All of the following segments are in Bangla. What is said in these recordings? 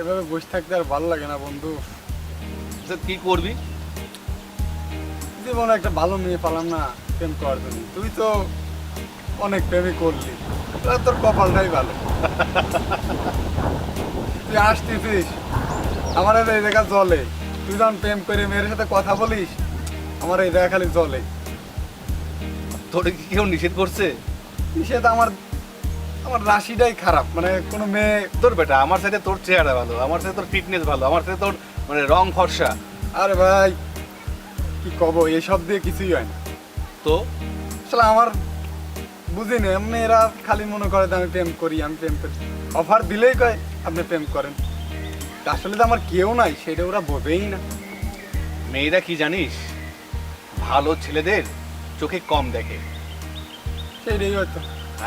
এভাবে বসে থাকতে আর ভালো লাগে না বন্ধু। কি করবি? জীবনে একটা ভালো মেয়ে পালাম না প্রেম করার জন্য। তুই তো অনেক প্রেমই করলি। তোর কপালটাই ভালো। তুই আসতেছিস আমার এই জায়গা জলে। তুই যখন প্রেম করে মেয়ের সাথে কথা বলিস আমার এই জায়গা খালি জলে। তোরে কি কেউ নিষেধ করছে? নিষেধ আমার আমার রাশিটাই খারাপ। মানে কোনো মেয়ে তোর বেটা আমার সাথে তোর চেহারা ভালো আমার সাথে তোর ফিটনেস ভালো আমার সাথে তোর মানে রং ফর্সা। আরে ভাই কি কব এসব দিয়ে কিছুই হয় না। তো? আসলে আমার বুঝি না মেয়েরা খালি মনে করে আমি প্রেম করি আমি প্রেম করি। অফার দিলেই কয় আপনি প্রেম করেন। আসলে তো আমার কেউ নাই সেটা ওরা বোঝেই না। মেয়েরা কি জানিস? ভালো ছেলেদের চোখে কম দেখে। সেটাই হয়তো।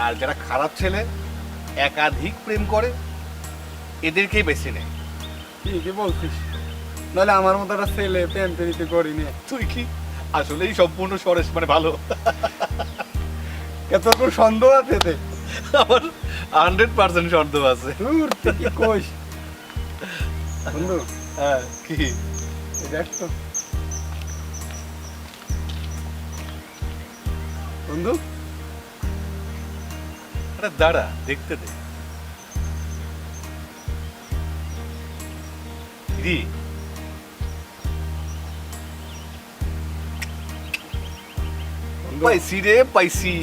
আর যারা খারাপ ছেলে একাধিক প্রেম করে এদেরকেই বেছে নেয়। ঠিকই বলছিস। নাহলে আমার মতো একটা ছেলে প্রেম প্রীতি করি নে তুই কি? আসলেই সম্পূর্ণ সরেশ মানে ভালো। এত কোনো সন্দেহ আছে এতে আমার হান্ড্রেড পার্সেন্ট সন্দেহ আছে। দূর তুই কি কইস। বন্ধু হ্যাঁ কি? দেখ তো। বন্ধু আরে দাঁড়া দেখতে দে। রি পাইছি রে পাইছি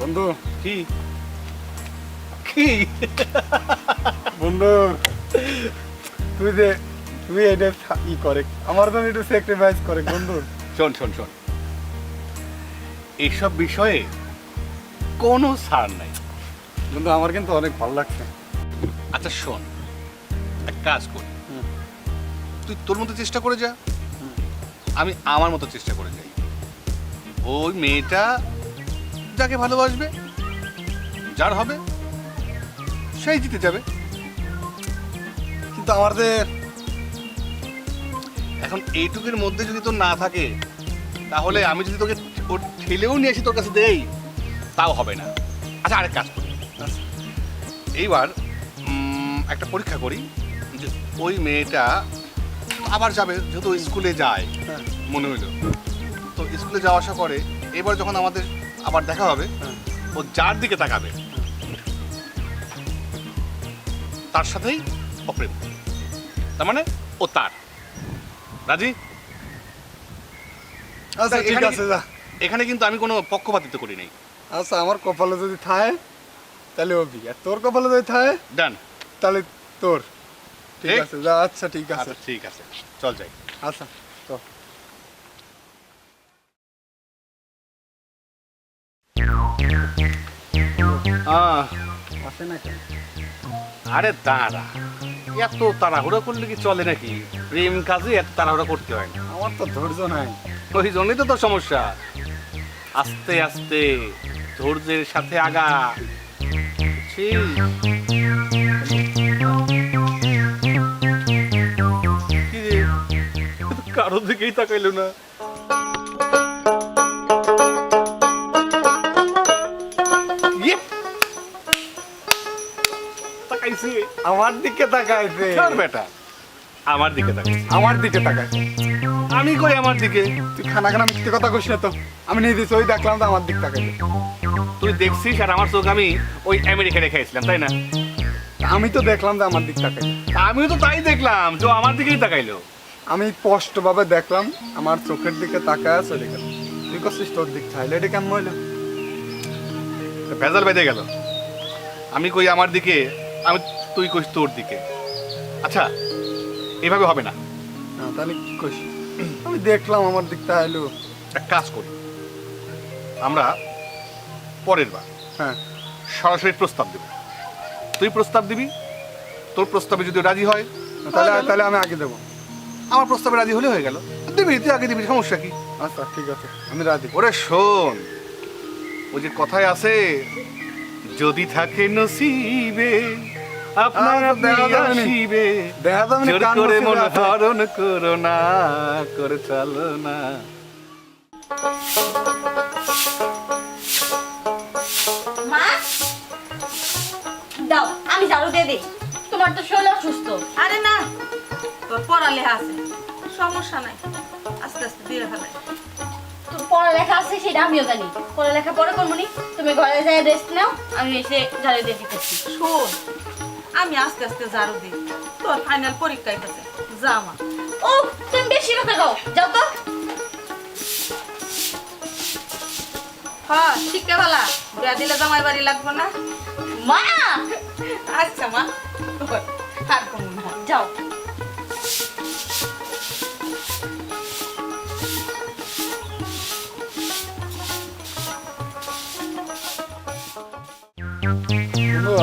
বন্ধু। কি? কি? বন্ধু তুই যে তুই এটা ই করে আমার জন্য একটু স্যাক্রিফাইস করে বন্ধু। শোন শোন শোন। এইসব বিষয়ে কোনো ছাড় নাই। বন্ধু আমার কিন্তু অনেক ভালো লাগছে। আচ্ছা শোন এক কাজ করি। তুই তোর মতো চেষ্টা করে যা। আমি আমার মতো চেষ্টা করে যাই। ওই মেয়েটা যাকে ভালোবাসবে যার হবে সেই জিতে যাবে। কিন্তু আমাদের এখন এইটুকুর মধ্যে যদি তোর না থাকে তাহলে আমি যদি তোকে ঠেলেও নিয়ে আসি তোর কাছে দেই তাও হবে না। আচ্ছা আরেক কাজ করি। এইবার একটা পরীক্ষা করি যে ওই মেয়েটা আবার যাবে যেহেতু স্কুলে যায় হ্যাঁ, মনে হইল। তো স্কুলে যাওয়া আসা করে এবার যখন আমাদের আবার দেখা হবে হ্যাঁ। ও যার দিকে তাকাবে তার সাথেই অপ্রেম তার মানে ও তার। রাজি? আচ্ছা ঠিক এখানে আছে এখানে কিন্তু আমি কোনো পক্ষপাতিত্ব করি নাই। আচ্ছা আমার কপালে যদি থায় তাহলে বিয়ে আর তোর কপালে যদি থায়? ডান তাহলে তোর। ঠিক ঠিক। আছে যা আচ্ছা ঠিক আছে। আচ্ছা ঠিক আছে। চল যাই। আচ্ছা তো আসে না কেন? আরে দাঁড়া এত তাড়াহুড়া করলে কি চলে নাকি? প্রেম কাজে এত তাড়াহুড়া করতে হয় না। আমার তো ধৈর্য নাই। ওই জন্যই তো তোর সমস্যা। আস্তে আস্তে ধৈর্যের সাথে আগা বুঝছিস? কি রে? কারোর দিকেই তাকাইলো না ইয়ে! তাকাইছে আমার দিকে তাকাইছে কার বেটা আমার দিকে তাকাইছে আমার দিকে তাকাইছে আমি কই আমার দিকে? তুই খানা খানা মিথ্যে কথা কইস না তো। আমি নিয়ে দিছি ওই দেখলাম তো আমার দিক তাকাইছে তুই দেখছিস আর আমার চোখ আমি ওই আমেরিকা রেখেছিলাম তাই না? আমি তো দেখলাম যে আমার দিক তাকাইছে আমিও তো তাই দেখলাম তো আমার দিকেই তাকাইলো। আমি স্পষ্টভাবে দেখলাম আমার চোখের দিকে তাকায় চলে গেল তুই করছিস তোর দিক চাইলে এটা কেমন হইল? ভেজাল বেঁধে গেল। আমি কই আমার দিকে আমি তুই কইস তোর দিকে। আচ্ছা এভাবে হবে না। তাহলে কি কইস। আমি দেখলাম আমার দিক তাকাইলো এক কাজ করি। আমরা পরের বার হ্যাঁ। সরাসরি প্রস্তাব দেব। তুই প্রস্তাব দিবি তোর প্রস্তাবে যদি রাজি হয় তাহলে তাহলে আমি আগে দেবো। আমার প্রস্তাবে রাজি হলে হয়ে গেল। দিবি তুই আগে দিবি সমস্যা কি? আচ্ছা ঠিক আছে আমি রাজি। ওরে শোন ওই যে কথায় আছে যদি থাকে নসিবে আপনার। আসিবে। জোর করে মন হরণ করো না করে চলো না মা দাও আমি ঝাড়ু দিয়ে দিই। তোমার তো শরীর অসুস্থ। আরে না তোর পড়ালেখা আছে। সমস্যা নাই। আস্তে আস্তে দিয়ে ফেলাই তোর পড়ালেখা আছে সেটা আমিও জানি। পড়ালেখা পরে করব নি। তুমি ঘরে যাই রেস্ট নাও আমি এসে ঝাড়ু দিয়ে দিতেছি। শোন আমি আস্তে আস্তে ঝাড়ু দিই। তোর ফাইনাল পরীক্ষা গেছে যা মা ও তুমি বেশি কথা গাও যাও তো। হ্যাঁ শিখতে ভালা বিয়া দিলে জামাই বাড়ি লাগবে না। মা! আচ্ছা মা। তোর আর কোনো না। যাও।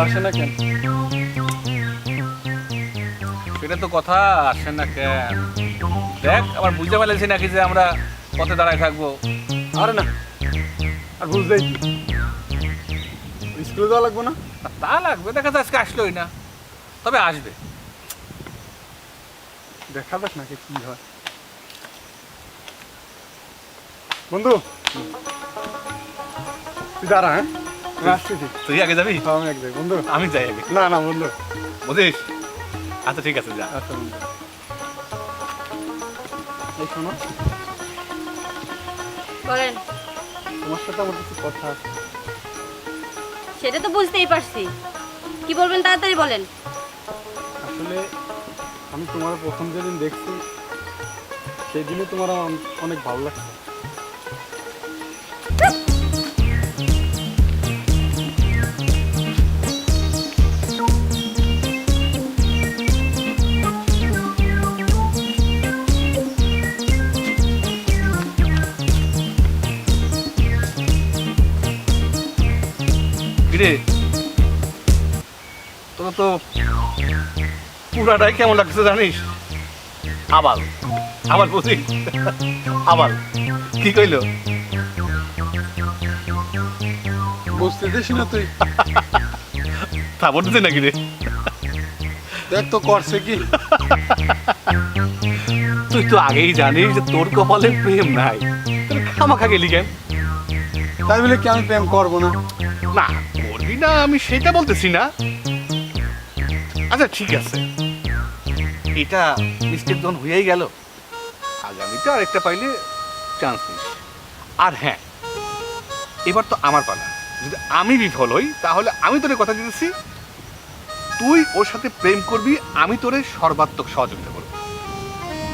আসে না কেন? সেটা তো কথা আসে না কেন? দেখ আবার বুঝতে পারলেছি নাকি যে আমরা পথে দাঁড়ায় থাকব। আরে না আর বুঝতেই স্কুলে যাওয়া লাগবে না? তা লাগবে দেখা যায় আজকে আসলোই না। তবে আসবে। দেখা যাক নাকি কি হয়। বন্ধু তুই দাঁড়া হ্যাঁ? তুই আগে যাবি? হ্যাঁ, আমি এক যাই। বন্ধু। আমি যাই আগে। না না বন্ধু। বুঝিস আচ্ছা ঠিক আছে যা। আচ্ছা বন্ধু। এই শোনো। করেন তোমার সাথে আমার কিছু কথা আছে। সেটা তো বুঝতেই পারছি। কি বলবেন তাড়াতাড়ি বলেন। আসলে আমি তোমার প্রথম যেদিন দেখছি সেই দিনে তোমার আমার অনেক ভালো লাগছে। কিরে তোর তো পুরাটাই কেমন লাগছে জানিস? আবার বুঝি আবাল কি কইলো? বুঝতে দিস না তুই? তা বলতে নাকি রে? দেখ তো করছে কি। তুই তো আগেই জানিস যে তোর কপালে প্রেম নাই। খামাখা গেলি কেন তাই বলে কি আমি প্রেম করব না? না করবি না আমি সেটা বলতেছি না। আচ্ছা ঠিক আছে। এটা মিস্টেক যখন হয়েই গেল আগামীতে আরেকটা পাইলে চান্স নিস। আর হ্যাঁ এবার তো আমার পালা। যদি আমি বিফল হই তাহলে আমি তোরে কথা দিতেছি। তুই ওর সাথে প্রেম করবি আমি তোরে সর্বাত্মক সহযোগিতা করব।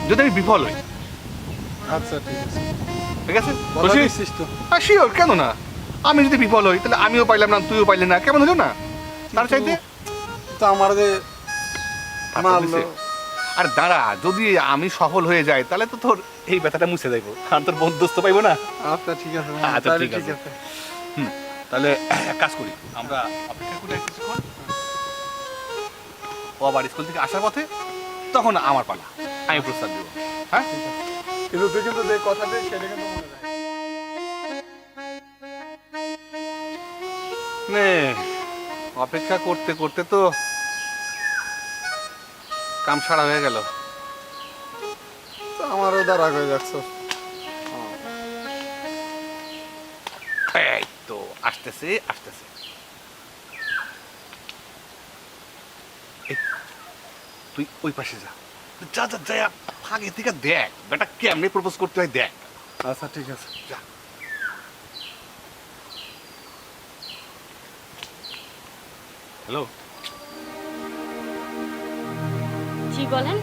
যদি আমি বিফল হই। আচ্ছা ঠিক আছে। ঠিক আছে? শিওর কেন না? আমি যদি বিফল হই তাহলে আমিও পাইলাম না তুইও পাইলে না। কেমন হলো না? তার চাইতে? তো আমার যে আর দাঁড়া যদি আমি সফল হয়ে যাই তাহলে তো তোর এই ব্যথাটা মুছে যাইবো আর তোর বন্ধুত্ব পাইবো না? আচ্ছা ঠিক আছে। আচ্ছা, ঠিক আছে। তাহলে এক কাজ করি। আমরা অপেক্ষা করি কিছুক্ষণ। ও আবার স্কুল থেকে আসার পথে তখন আমার পালা। আমি প্রস্তাব দেবো। হ্যাঁ? কিন্তু তুই কিন্তু যে কথা সেটা কিন্তু নে অপেক্ষা করতে করতে তো কাম সারা হয়ে গেল। তো আমারও দ্বারা হয়ে যাচ্ছ। এই তো আসতেছে আসতেছে। তুই ওই পাশে যা। যা যা যা আগে থেকে দেখ বেটা কেমনে প্রপোজ করতে হয় দেখ। আচ্ছা ঠিক আছে। যা। হ্যালো। জি বলেন।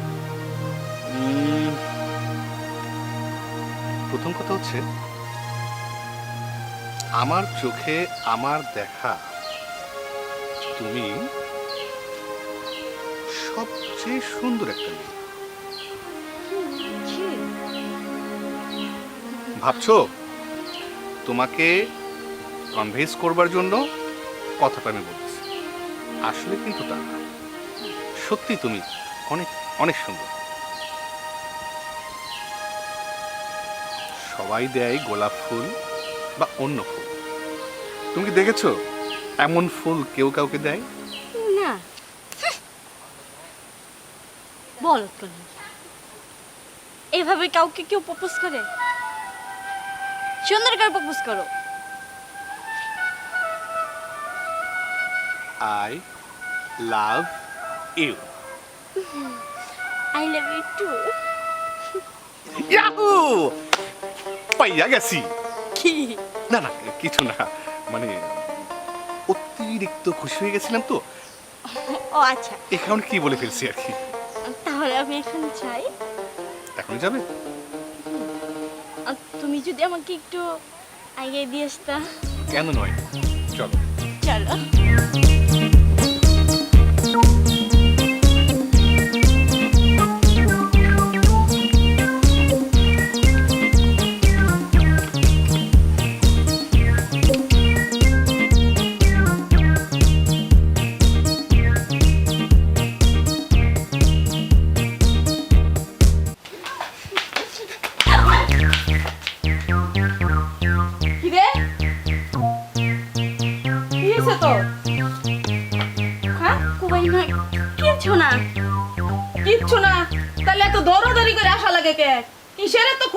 প্রথম কথা হচ্ছে আমার চোখে আমার দেখা তুমি সবচেয়ে সুন্দর একটা মেয়ে। ভাবছ? তোমাকে কনভিন্স করবার জন্য কথাটা আমি বলতেছি আসলে কিন্তু তা না। সত্যি তুমি অনেক অনেক সুন্দর। সবাই দেয় গোলাপ ফুল বা অন্য ফুল। তুমি কি দেখেছ? এমন ফুল কেউ কাউকে দেয়? না। বলো তো এভাবে কাউকে কেউ প্রপোজ করে? সুন্দর করে প্রপোজ করো। I love you I love you too yahoo পাইয়া গেছি কি না না কিছু না। মানে অতিরিক্ত খুশি হয়ে গেছিলাম তো। ও আচ্ছা। এই কারণে কি বলে ফেলছি আর কি? তাহলে আমি এখানে চাই এখনই যাবে? তুমি যদি আমাকে একটু আগে দিয়ে আসতা। কেন নয়? চলো। চলো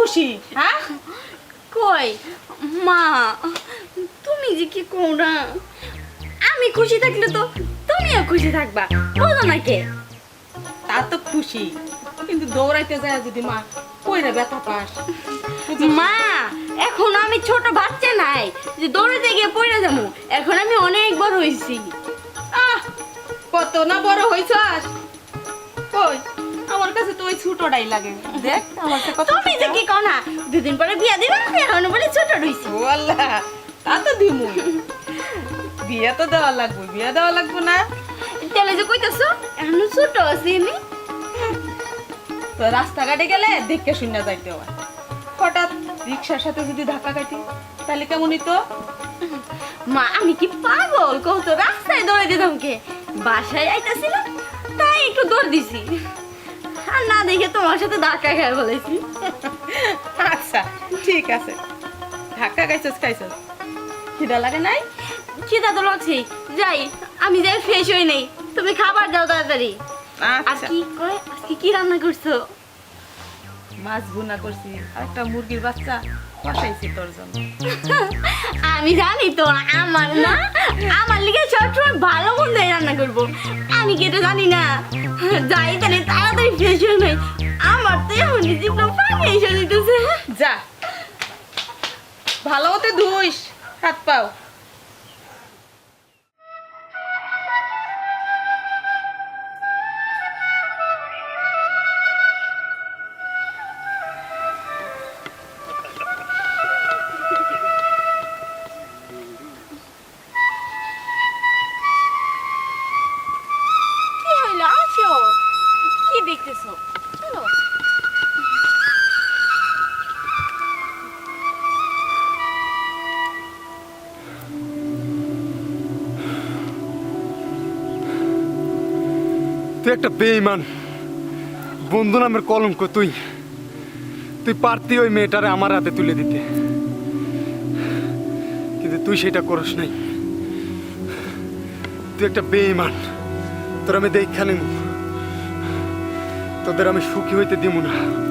খুশি? হ্যাঁ? কই? মা তুমি যে কি কোনা আমি খুশি থাকলে তো তুমিও খুশি থাকবা বলো না কে? তা তো খুশি কিন্তু দৌড়াইতে যায় যদি মা কইরে ব্যথা পাস। মা এখন আমি ছোট বাচ্চা নাই যে দৌড়াতে গিয়ে পড়ে যাব এখন আমি অনেক বড় হয়েছি আহ কত না বড় হইছাস? কই? আমার কাছে তো ওই ছোটটাই লাগে। দেখ আমার কত তুমি যে কি কও না দুদিন পরে বিয়া দিবে এখন বলে ছোট রইছি। তা তো দিমু বিয়ে তো দেওয়া লাগবে বিয়ে দেওয়া লাগবে না। তাহলে যে কইতাছো এখন ছোট আছি আমি। তো রাস্তাঘাটে গেলে দেখে শুনে যাইতে হয়। হঠাৎ রিক্সার সাথে যদি ধাক্কা কাটি তাহলে কেমনই তো মা আমি কি পাগল? কও তো রাস্তায় দৌড়ে দিতাম কে? বাসায় আইতাছিলাম তাই একটু দৌড় দিছি। আর না দেখে তোমার সাথে ধাক্কা খেয়ে বলেছি আচ্ছা ঠিক আছে। ধাক্কা খাইছস খাইছস। খিদা লাগে নাই? খিদা তো যাই আমি যাই ফ্রেশ হই নেই। তুমি খাবার দাও তাড়াতাড়ি। আর আচ্ছা কি কয় আজকে কি রান্না করছ? মাছ ভুনা করছি আর একটা মুরগির বাচ্চা বসাইছি তোর জন্য। আমি জানি তো আমার না। আমার লিগে সবসময় ভালো মন্দ রান্না করব। আমি কি এটা জানি না? যাই তাহলে তাড়াতাড়ি ফ্রেশ হয়ে নেই আমার তো এমন জীবন পানি এসে দিতেছে। যা। ভালো মতো ধুইস হাত পাও। তুই একটা বেঈমান। বন্ধু নামের কলঙ্ক তুই। তুই পারতি ওই মেয়েটারে আমার হাতে তুলে দিতে। কিন্তু তুই সেটা করস নাই। তুই একটা বেঈমান। তোর আমি দেখা নেব তোদের আমি সুখী হইতে দিব না।